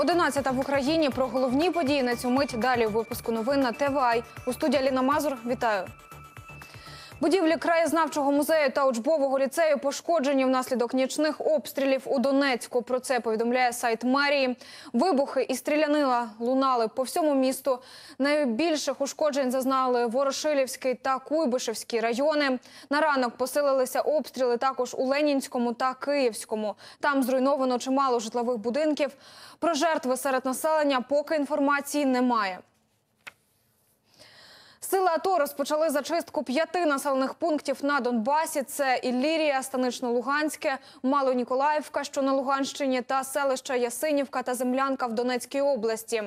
11 в Україні про головні події на цю мить. Далі у випуску новин на ТВАЙ. У студії Аліна Мазур. Вітаю. Будівлі краєзнавчого музею та учбового ліцею пошкоджені внаслідок нічних обстрілів у Донецьку. Про це повідомляє сайт мерії. Вибухи і стрілянина лунали по всьому місту. Найбільших ушкоджень зазнали Ворошилівський та Куйбишевський райони. На ранок посилилися обстріли також у Ленінському та Київському. Там зруйновано чимало житлових будинків. Про жертви серед населення поки інформації немає. Сили АТО розпочали зачистку п'яти населених пунктів на Донбасі. Це Іллірія, Станично-Луганське, Малоніколаївка, що на Луганщині, та селища Ясинівка та Землянка в Донецькій області.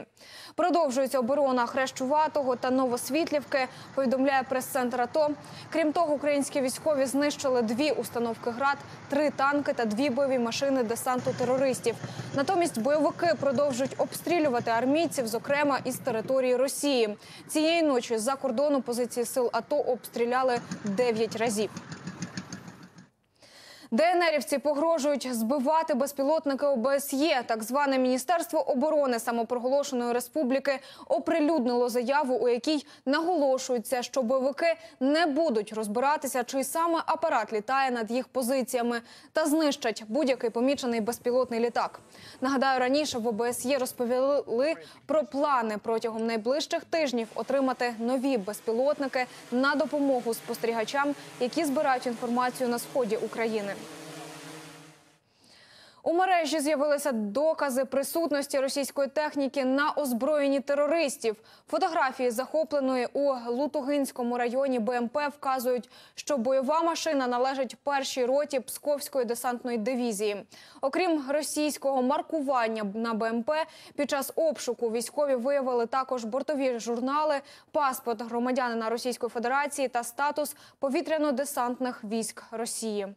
Продовжується оборона Хрещуватого та Новосвітлівки, повідомляє прес-центр АТО. Крім того, українські військові знищили дві установки ГРАД, три танки та дві бойові машини десанту терористів. Натомість бойовики продовжують обстрілювати армійців, зокрема із території Росії. Цієї ночі за кордону позиції сил АТО обстріляли 9 разів. ДНРівці погрожують збивати безпілотники ОБСЄ. Так зване Міністерство оборони самопроголошеної республіки оприлюднило заяву, у якій наголошується, що бойовики не будуть розбиратися, чий саме апарат літає над їх позиціями та знищать будь-який помічений безпілотний літак. Нагадаю, раніше в ОБСЄ розповіли про плани протягом найближчих тижнів отримати нові безпілотники на допомогу спостерігачам, які збирають інформацію на сході України. У мережі з'явилися докази присутності російської техніки на озброєнні терористів. Фотографії захопленої у Лутугинському районі БМП вказують, що бойова машина належить першій роті Псковської десантної дивізії. Окрім російського маркування на БМП, під час обшуку військові виявили також бортові журнали, паспорт громадянина Російської Федерації та статус повітряно-десантних військ Росії.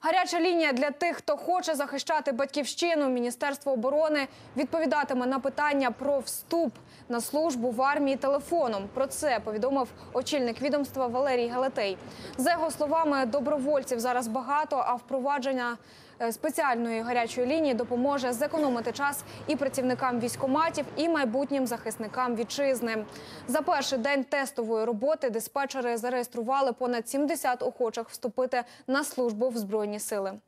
Гаряча лінія для тих, хто хоче захищати батьківщину. Міністерство оборони відповідатиме на питання про вступ на службу в армії телефоном. Про це повідомив очільник відомства Валерій Галатей. За його словами, добровольців зараз багато, а впровадження е, спеціальної гарячої лінії допоможе зекономити час і працівникам військоматів, і майбутнім захисникам вітчизни. За перший день тестової роботи диспетчери зареєстрували понад 70 охочих вступити на службу в збройні сили.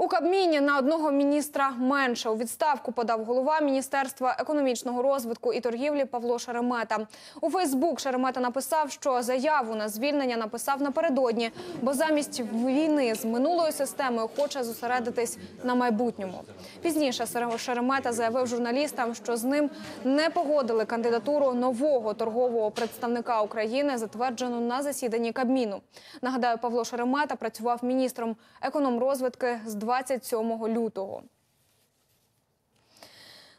У Кабміні на одного міністра менше у відставку подав голова міністерства економічного розвитку і торгівлі Павло Шеремета. У Фейсбук Шеремета написав, що заяву на звільнення написав напередодні, бо замість війни з минулою системою хоче зосередитись на майбутньому. Пізніше Шеремета заявив журналістам, що з ним не погодили кандидатуру нового торгового представника України, затверджену на засіданні Кабміну. Нагадаю, Павло Шеремета працював міністром економрозвитки з 27 лютого.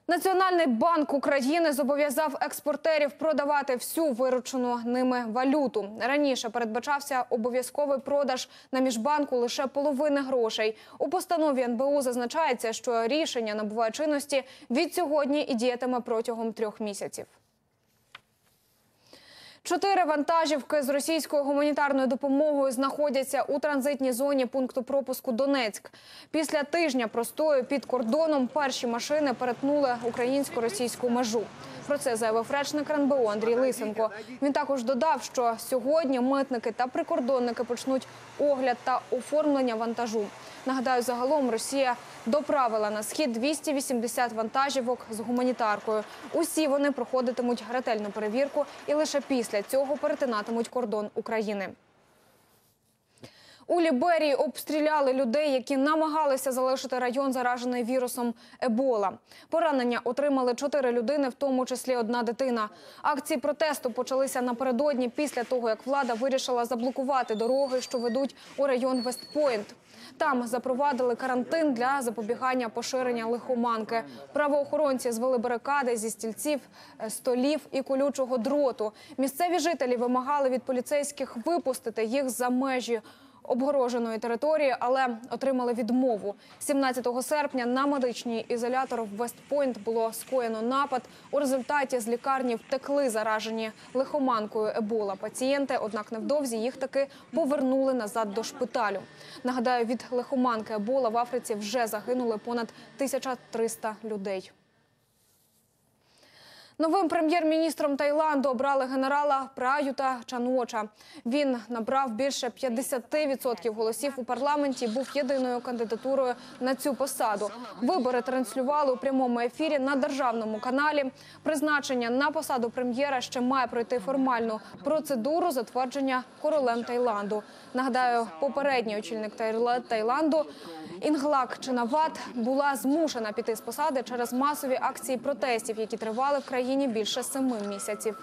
Національний банк України зобов'язав експортерів продавати всю виручену ними валюту. Раніше передбачався обов'язковий продаж на міжбанку лише половини грошей. У постанові НБУ зазначається, що рішення набуває чинності від сьогодні і діятиме протягом трьох місяців. Чотири вантажівки з російською гуманітарною допомогою знаходяться у транзитній зоні пункту пропуску Донецьк. Після тижня простою під кордоном перші машини перетнули українсько-російську межу. Про це заявив речник РНБО Андрій Лисенко. Він також додав, що сьогодні митники та прикордонники почнуть огляд та оформлення вантажу. Нагадаю, загалом Росія доправила на схід 280 вантажівок з гуманітаркою. Усі вони проходитимуть ретельну перевірку і лише після цього перетинатимуть кордон України. У Ліберії обстріляли людей, які намагалися залишити район, заражений вірусом Ебола. Поранення отримали чотири людини, в тому числі одна дитина. Акції протесту почалися напередодні після того, як влада вирішила заблокувати дороги, що ведуть у район Вестпойнт. Там запровадили карантин для запобігання поширення лихоманки. Правоохоронці звели барикади зі стільців, е, столів і колючого дроту. Місцеві жителі вимагали від поліцейських випустити їх за межі обгороженої території, але отримали відмову. 17 серпня на медичний ізолятор в Вестпойнт було скоєно напад. У результаті з лікарні втекли заражені лихоманкою Ебола пацієнти. Однак невдовзі їх таки повернули назад до шпиталю. Нагадаю, від лихоманки Ебола в Африці вже загинули понад 1300 людей. Новим прем'єр-міністром Таїланду обрали генерала Праюта Чаноча. Він набрав більше 50% голосів у парламенті. Був єдиною кандидатурою на цю посаду. Вибори транслювали у прямому ефірі на державному каналі. Призначення на посаду прем'єра ще має пройти формальну процедуру затвердження королем Таїланду. Нагадаю, попередній очільник Таїла- Таїланду Інглак Чинават була змушена піти з посади через масові акції протестів, які тривали в країні більше семи місяців.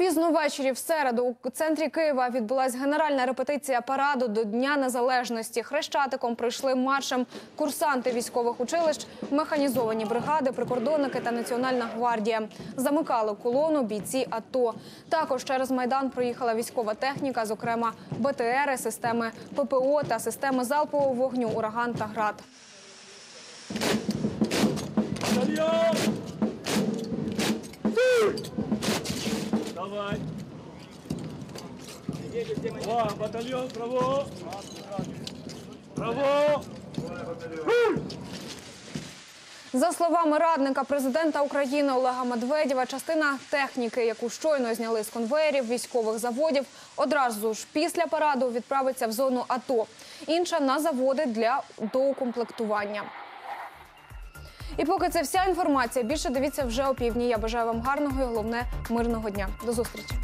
Пізно ввечері в середу у центрі Києва відбулася генеральна репетиція параду до Дня Незалежності. Хрещатиком пройшли маршем курсанти військових училищ, механізовані бригади, прикордонники та Національна гвардія. Замикали колону бійці АТО. Також через майдан проїхала військова техніка, зокрема БТРи, системи ППО та системи залпового вогню Ураган та Град. Давай. Два, батальон, право. Право. За словами радника президента України Олега Медведєва, частина техніки, яку щойно зняли з конвеєрів військових заводів, одразу ж після параду відправиться в зону АТО. Інша на заводи для доукомплектування. І поки це вся інформація, більше дивіться вже о півдні. Я бажаю вам гарного і головне мирного дня. До зустрічі.